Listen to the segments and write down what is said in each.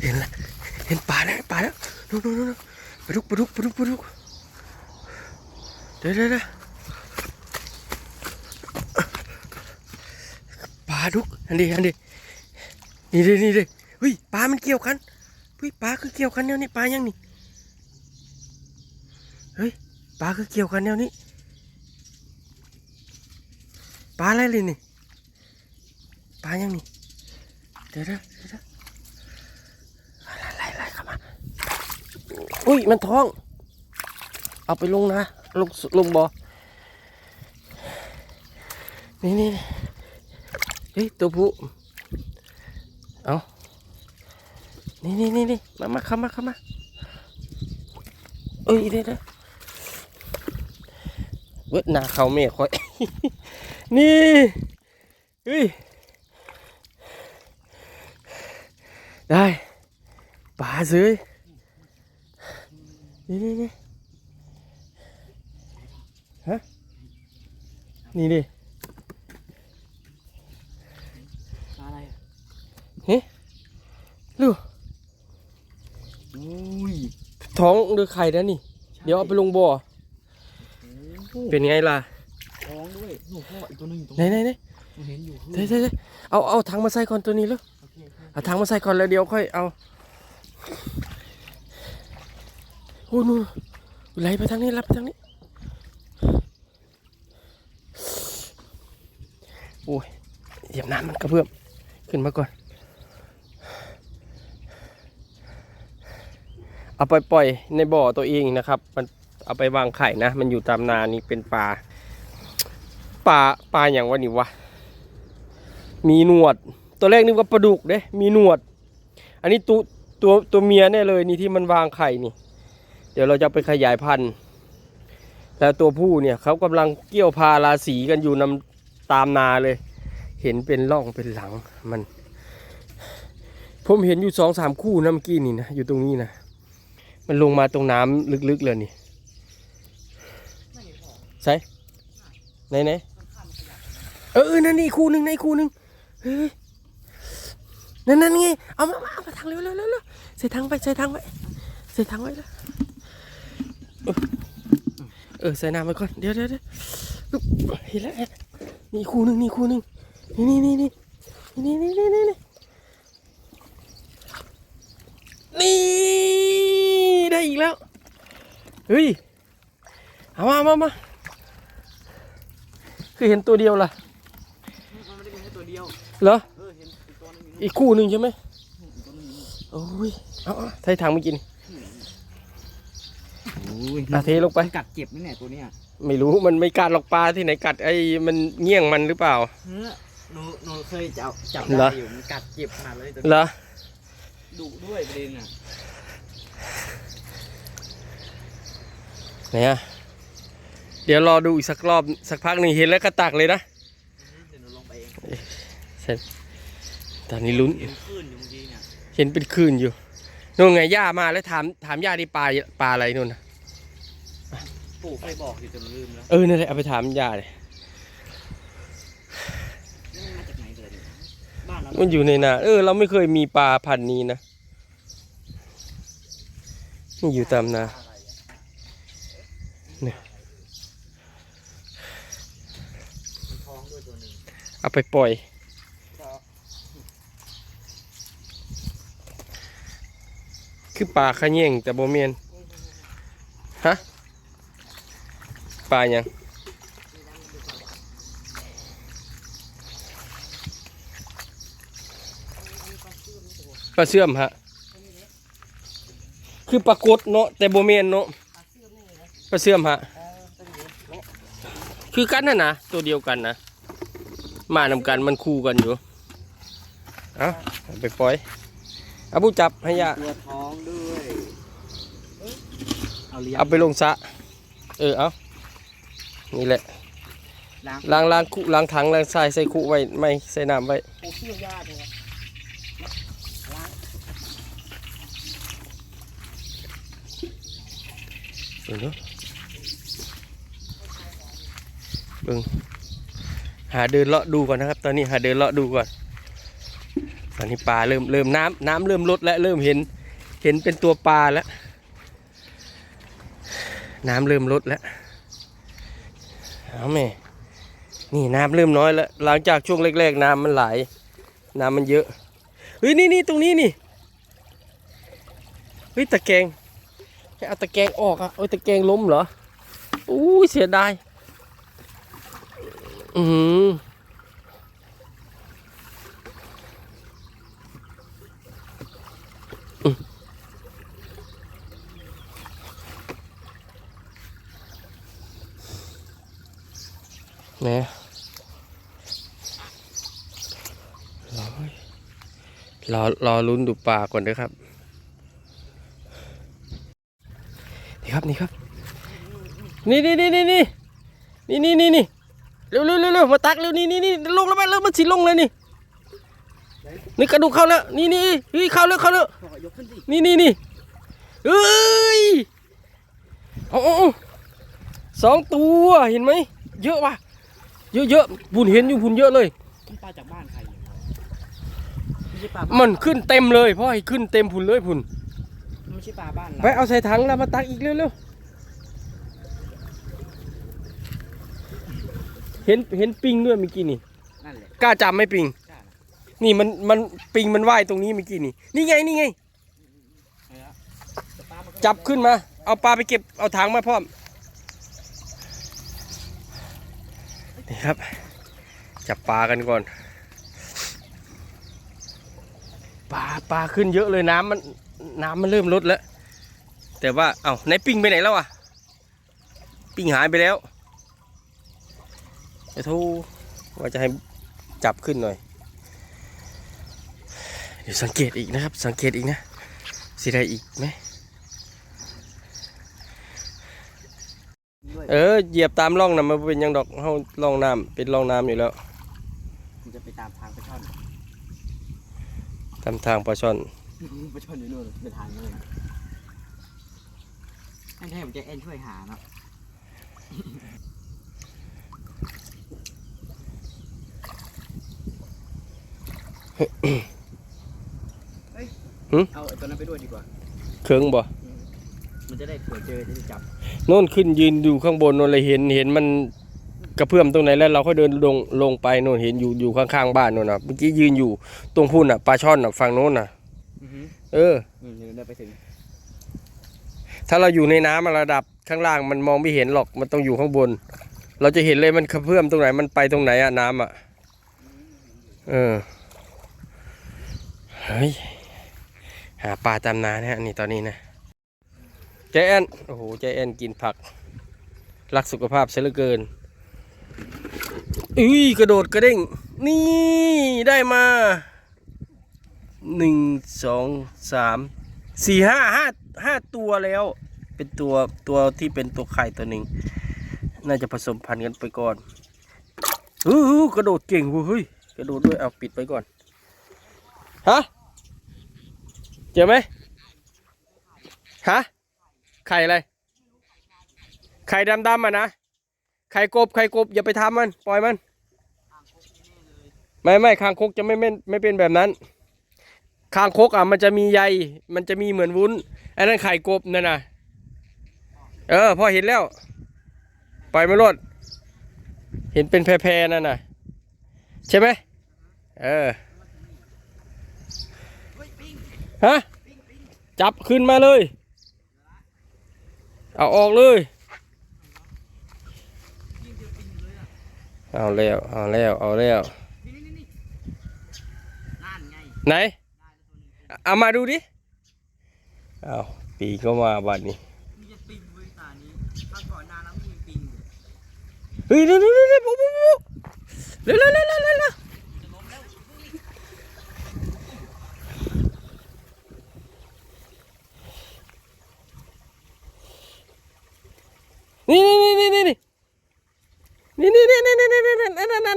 เห็นละเห็นปลาแล้วปลาแล้วนู่นนู่นปลาดุกปลาดุกปลาดุกปลาดุกเดี๋ยวเดี๋ยวเดี๋ยวปลาดุกอันนี้อันนี้นี่ดินี่ดิเฮ้ยปลามันเกี่ยวกันเฮ้ยปลาคือเกี่ยวกันแนวนี้ปลายังนี่เฮ้ยปลาคือเกี่ยวกันแนวนี้ปลาอะไรเลยนี่ปลายังนี่เดี๋ยวเดี๋ยวเดี๋ยวเดี๋ยว ไล่ไล่เข้ามา อุ้ยมันท้อง เอาไปลงนะ ลงลงบ่อนี่นี่เฮ้ยตัวผู้เอานี่นี่นี่นี่มามาเข้ามาเข้ามาเอ้ยเด้เด้เวทหน้าเขาเมฆคอย นี่เฮ้ยได้ปลาเสย นี่นี่นี่ฮะ นี่ดิอะไรลูกอุ้ยท้องหรือไข่นะนี่ เดี๋ยวเอาไปลงบ่อ เป็นไงล่ะ ท้องด้วยหนูพ่ออีกตัวหนึงอยู่ตรงไหนไหนไหนหนูเห็นอยู่เดี๋ยวเดี๋ยวเดี๋ยวเอาเอาถังมาใส่ก่อนตัวนี้แล้วโอเคโอเคเอาถังมาใส่ก่อนแล้วเดี๋ยวค่อยเอาโอ้นู่นไหลไปทางนี้รับไปทางนี้โอ้ยเหยียบน้ำมันกระเพื่อมขึ้นมาก่อน เอาไปปล่อยในบ่อตัวเองนะครับ มันเอาไปวางไข่นะ มันอยู่ตามนานี่เป็นปลาปลาปลาอย่างวะนี่วะ มีหนวด ตัวแรกนึกว่าปลาดุกเด้ มีหนวด อันนี้ตัวตัวตัวเมียแน่เลยนี่ที่มันวางไข่นี่ เดี๋ยวเราจะไปขยายพันธุ์ แล้วตัวผู้เนี่ยเขากำลังเกี่ยวพาราสีกันอยู่นำตามนาเลย เห็นเป็นร่องเป็นหลังมัน ผมเห็นอยู่สองสามคู่นะเมื่อกี้นี่นะอยู่ตรงนี้นะมันลงมาตรงน้ำลึกๆเลยนี่ใช่ไหนไหนเออนั่นนี่คู่หนึ่งในคู่หนึ่งเฮ้ยนั่นนั่นไงเอามามาเอามาทางเร็วเร็วเร็วเร็วใส่ทางไปใส่ทางไว้ใส่ทางไว้แล้ว เออเออใส่น้ำไว้ก่อน เดี๋ยวเดี๋ยวเดี๋ยวอึ๊บเห็นแล้วเห็นแล้วนี่คู่หนึ่งนี่คู่หนึ่งนี่นี่นี่นี่นี่นี่นี่นี่นี่นี่ได้อีกแล้ว เฮ้ย เอามาเอามามาคือเห็นตัวเดียวล่ะมันไม่ได้มีแค่ตัวเดียว เหรอเออเห็นอีกตัวหนึงอยู่อีกคู่หนึ่งใช่ไหมนู่นอีกตัวหนึงอยู่โอ้ยเอาเอาใส่ถังเมื่อกี้นี่อุ้ ยอะเทลงไป มันกัดเจ็บไหมเนี่ยตัวเนี้ยไม่รู้มันไม่กัดหรอกปลาที่ไหนกัดไอ้มันเงี้ยงมันหรือเปล่า เฮ้อหนูหนูเคยจับจับเหรได้ออยู่มันกัดเจ็บขนาดเลยตัวเหรนี้อดุด้วยประเด็นอะไหนอะเดี๋ยวรอดูอีกสักรอบสักพักหนึ่งเห็นแล้วก็ตักเลยนะเดี๋ยวหนูลงไปเองเสร็จตอนนี้ลุ้น เห็นคลื่นอยู่เมื่อกี้เนี่ยเห็นเป็นคลื่นอยู่นู่นไงย่ามาแล้วถามถามย่าดิปลาปลาอะไรนู่นนะ ปู่เคยบอกอยู่แต่หนูลืมแล้วเออนั่นแหละเอาไปถามย่าเลยนี่มันมาจากไหนเลยเนี่ยบ้านเรามันอยู่ในนาเออ เราไม่เคยมีปลาพันธุ์นี้นะนี่อยู่ตามนาอะไรอะเนี่ยมันท้องด้วยตัวหนึ่งเอาไปปล่อย คือปลาขะแยงแต่บ่เมียนฮะป ลาหยังปลาเสื่อมฮะ คือปลากดเนาะแต่บ่เมียนเนาะปลาเสื่อมฮะ คือกันน่ะนะตัวเดียวกันนะ มานำกันมันคู่กันอยู่ เอาเอาไปปล่อยเอาผู้จับให้ยาตัวท้องด้วย เอาเลี้ยงเอาไปลงสระเออเอา นี่แหละล้างล้างล้างคุล้างถังล้างทรายใส่คุไว้ไม่ใส่น้ำไว้ปูเสื้อยาเลยล้างเบิ่งเนาะเบิ่งหาเดินเลาะดูก่อนนะครับ ตอนนี้หาเดินเลาะดูก่อนไปอนนี้ปลาเริ่มเริ่มน้ำน้ำเริ่มลดแล้วเริ่มเห็นเห็นเป็นตัวปลาแล้ว น้ำเริ่มลดแล้ว เอาแม่ นี่น้ำเริ่มน้อยแล้ว หลังจากช่วงแรกๆน้ำมันไหล น้ำมันเยอะ เฮ้ยนี่นี่ตรงนี้นี่ เฮ้ยตะแกงให้เอาตะแกงออกอะโอ้ยตะแกงล้มเหรอ อู้ยเสียดาย อือ แหม่รอรอลุ้นดูปลาก่อนเด้อครับ นี่ครับนี่ครับ นี่นี่นี่นี่นี่นี่นี่นี่นี่เร็วเร็วเร็วเร็วมาตักเร็วนี่นี่นี่ลงแล้วไหมเร็วมันสิลงเลยนี่ นี่กระดูกเข้าแล้ว นี่นี่เฮ้ยเข้าแล้วเข้าแล้วนี่นี่นี่เอ้ยเอาเอาเอาสองตัวเห็นไหมเยอะว่ะ เยอะเยอะบุญเห็นอยู่บุญเยอะเลยมันปลาจากบ้านใครเนี่ยไม่ใช่ปลาบ้านมันขึ้นเต็มเลยพ่อให้ขึ้นเต็มผุนเลยผุนไม่ใช่ปลาบ้านเราไปเอาใส่ถังแล้วมาตักอีกเร็วเร็วเห็นเห็นปิงด้วยเมื่อกี้นี่นั่นแหละกล้าจับไหมปิงกล้านะนี่มันมันปิงมันว่ายตรงนี้เมื่อกี้นี่ นี่ไงนี่ไง เอาละแต่ปลามันก็จับขึ้นมา เอาปลาไปเก็บเอาถังมาพร้อม นี่ครับ จับปลากันก่อน ปลาปลาขึ้นเยอะเลยน้ำมันน้ำมันเริ่มลดแล้ว แต่ว่าเอา้าไหนปิงไปไหนแล้วอะ ปิงหายไปแล้วจะทรว่าจะให้จับขึ้นหน่อย เดี๋ยวสังเกตอีกนะครับ สังเกตอีกนะสิได้อีกไหม ด้วย เออเหยียบตามร่องนะมันบ่เป็นหยังดอกเฮาร่องน้ำเป็นร่องน้ำอยู่แล้ว มันจะไปตามทางไปช่อนตามทางปลาช่อนไปช่อนอยู่นู่นไปทางนู่นอันนี้ผมจะเอ็นช่วยหาเนาะเฮ้ยหึเอาไอ้ตัวนั้นไปด้วยดีกว่า เคืองบ่ มันจะได้เผื่อเจอจะได้จับ โน่นขึ้นยืนอยู่ข้างบนโน่นเลยเห็นเห็นมันกระเพื่อมตรงไหนแล้วเราก็เดินลงลงไปโน่นเห็นอยู่อยู่ข้างๆบ้านโน่นน่ะเมื่อกี้ยืนอยู่ตรงพุ่นน่ะปลาช่อนน่ะฝั่งโน้นน่ะอือฮึเอออืมเดี๋ยวเดินไปถึงถ้าเราอยู่ในน้ำอะระดับข้างล่างมันมองไม่เห็นหรอกมันต้องอยู่ข้างบน เราจะเห็นเลยมันกระเพื่อมตรงไหนมันไปตรงไหนอะน้ำอะเออเฮ้ยหาปลาตามนานะฮะนี่ตอนนี้นะใจแอน โอ้โห ใจแอนกินผัก รักสุขภาพเสียเหลือเกินอุ้ยกระโดดกระเด้ง นี่ได้มาหนึ่งสองสามสี่ห้าห้าห้าตัวแล้ว เป็นตัวตัวที่เป็นตัวไข่ตัวหนึ่ง น่าจะผสมพันธุ์กันไปก่อนเฮ้ยกระโดดเก่งเว้ยเฮ้ยกระโดดด้วยเอาปิดไปก่อน ฮะ เจอไหมฮะ ไข่อะไร ไข่ดำๆอะนะ ไข่กบ ไข่กบ อย่าไปทำมัน ปล่อยมัน ไม่ไม่คางคกจะไม่ไม่ไม่เป็นแบบนั้น คางคกอะมันจะมีใย มันจะมีเหมือนวุ้นอันนั้นไข่กบนั่นน่ะ เออพอเห็นแล้ว ปล่อยมาโลดเห็นเป็นแพรๆนั่นน่ะ ใช่ไหมเออ ฮะ จับขึ้นมาเลย เอาออกเลยเอาแล้วเอาแล้วเอาแล้วไหนเอามาดูดิเอาปีก็มาบัดนี้เฮ้ยเร็วเร็วเร็วเร็วเร็วเร็วเร็ว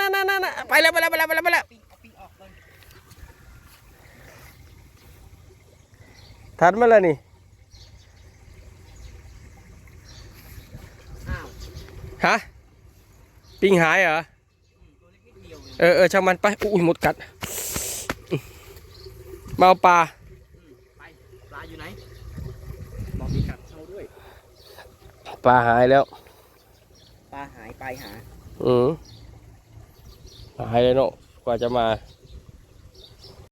นั่นนไปแล้วไปแล้วไปแล้วไปแล้วไปแล้วทันมามล่ะนี่ฮะปิงหายเหรอเออเออช่างมันไปอุ้ยหมดกัดมาเอาปลาปลาอยู่ไหนบอกมีกัดเขาด้วยปลาหายแล้วปลาหายไปหาอือ หายเลยเนาะกว่าจะมา